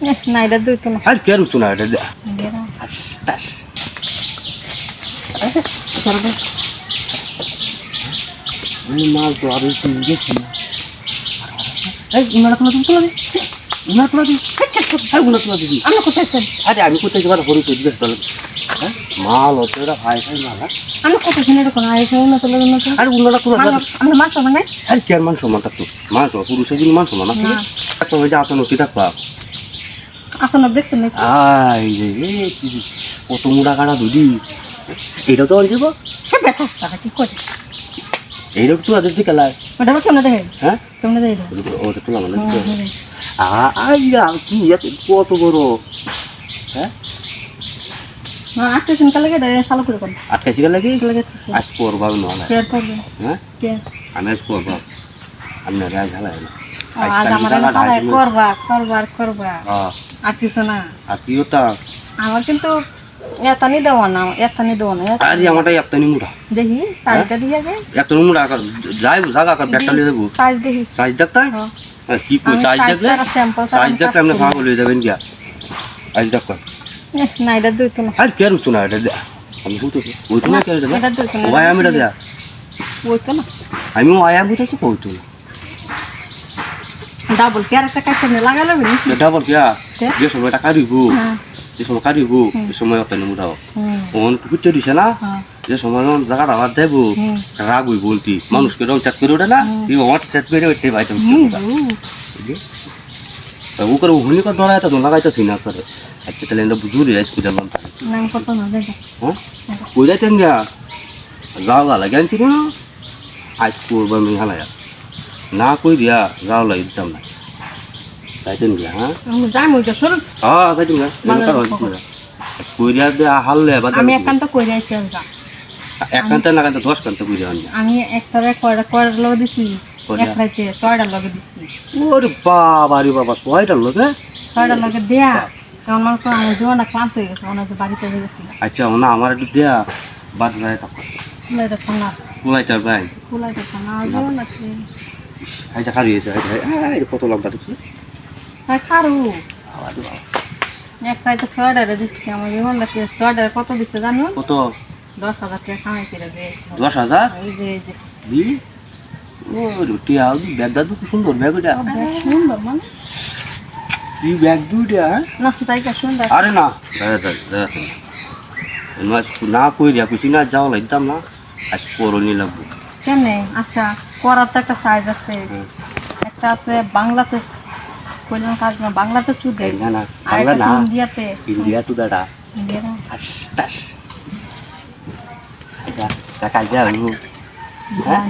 না এটা দুই তো না। আর কে রুতু না এটা দে। বেরা। আস টাস চলো বে। এই মাল তো আর একটু গেছি উনারা কোনো তুমি তুলো উনা তোলা দি হ্যাঁ উনা তোলা দিদি আমরা কোথায় আরে আমি কোথায় যাবার হরি তো জিজ্ঞেস করলাম। হ্যাঁ? মাল হচ্ছে ওরা ভাই ভাই মাল হ্যাঁ? আমরা কোথায় কিনে এখানে উন্নত তুলো উন্নত আরে উনারা তোলা আমরা মাছ হবে আরে কে মান সমান থাকতো? সমান পুরুষের দিন মান সমান না? তো ওই যে আসন থাকবা। আসলে দেখছেন আই রে কত মুড়া কাটা দুদি এটা তো ব্যথা টাকা কি করে? এইরকম তো আদের দিকে লাই ওটা কেমন দেখে? হ্যাঁ? কেমন দেখে? ওটা তোলা মানে হুম, আই কি এত কত বড়। হ্যাঁ? আটকে কালে কেটে করে কোন আটকাইছি গেলে কি কালে আজ করবা নয় কে করবে হ্যাঁ? কে? আমি আজ করবা আমি রাজ ঝালাই না। আজ আমার করবা করবা করবা। হ্যাঁ আর কিছু না। আর কি ওটা আমার কিন্তু এতানি দেওয়া না এতানি দেওয়া না আরে আমারটা একটা নিমুড়া দেখি সাইজটা দিয়ে একটা নিমুড়া আকার যাই জাগা আকার ব্যাগটা লিয়ে দেবো। সাইজ দেখি। সাইজ দেখতে হ্যাঁ। হ্যাঁ, কি কই সাইজ দেখলে সাইজ দেখতে আপনি করি খাওয়া না। বলে দেবেন দেখ এহ, না এটা দুই তো না আর কে না এটা দে। আমি হুতো ওই তো না কে দেবে এটা দুই তো না ভাই আমি এটা দেয়া ওই তো না। আমি আয়া বুঝাচ্ছি কইতো না? ডাবল কি আর একটা কাটতে লাগালো নি? এটা বল কিয়া কে? যে সময় টাকা দিব হ্যাঁ। যে সময় কাটিব এই সময় অত হুম। ওন কুচে দিছে না। হ্যাঁ। যে সময় জায়গাটা আবার যাইবো রাগ হই বলতি। মানুষকে রং চাট করে ওঠে না। এই আমার চাট করে ওঠে হুম ও করে হুনি করে ধরা তো লাগাইতেছি না করে আচ্ছা তাহলে এটা বুঝুরি আইসকুল যাব নাম কত না দেখো। হ্যাঁ? কই যাইতেন গিয়া? যাও গা লাগে আনছি না আইসকুল বা আমি হালায়া না কই দিয়া যাও লাগে দিতাম না যাইতেন গিয়া হ্যাঁ? আমি যাই মই শুন হ্যাঁ যাইতেন গিয়া কই দিয়া দিয়া হারলে বা আমি একান্ত কই যাইছি আর যা এক ঘণ্টা না ঘণ্টা দশ ঘণ্টা কই দিয়া আমি একটারে কয়টা কয়টা লগে দিছি? এক রাইতে ছয়টা লগে দিছি। ওরে বাবা রে বাবা লোক হ্যাঁ? ছয়টা লগে দেয়া। কারণ আমার তো আমার জীবনটা ক্লান্ত হয়ে গেছে অনেক বাড়িতে হয়ে গেছি আচ্ছা আমার একটু দেয়া বাদ রায় ভাই না। জীবন আছে আচ্ছা খারি হয়েছে এই কত লঙ্কা দিচ্ছি তাই খারু। এক রাইতে ছয়টারে দিচ্ছি আমার জীবনটা কি ছয়টারে কত দিচ্ছে জানো? কত? দশ হাজার টাকা কামাই করে দশ হাজার? এই যে এই যে। দি ও রুটি আও দি ব্যাগ দাদু কি সুন্দর ব্যাগ ওটা সুন্দর মানে? তুই ব্যাগ দুইটা হ্যাঁ? না তাই সুন্দর। আরে না দাদা দাদা না কই রিয়া কুচি না যাও লাগতাম না। আজ করনি লাগবো। কেমনে আচ্ছা করার তো একটা সাইজ আছে একটা আছে বাংলাতে কইলাম কাজ না বাংলাতে চুদে না না বাংলা না ইন্ডিয়াতে ইন্ডিয়া চুদাটা আস আচ্ছা টাকা যা হ্যাঁ।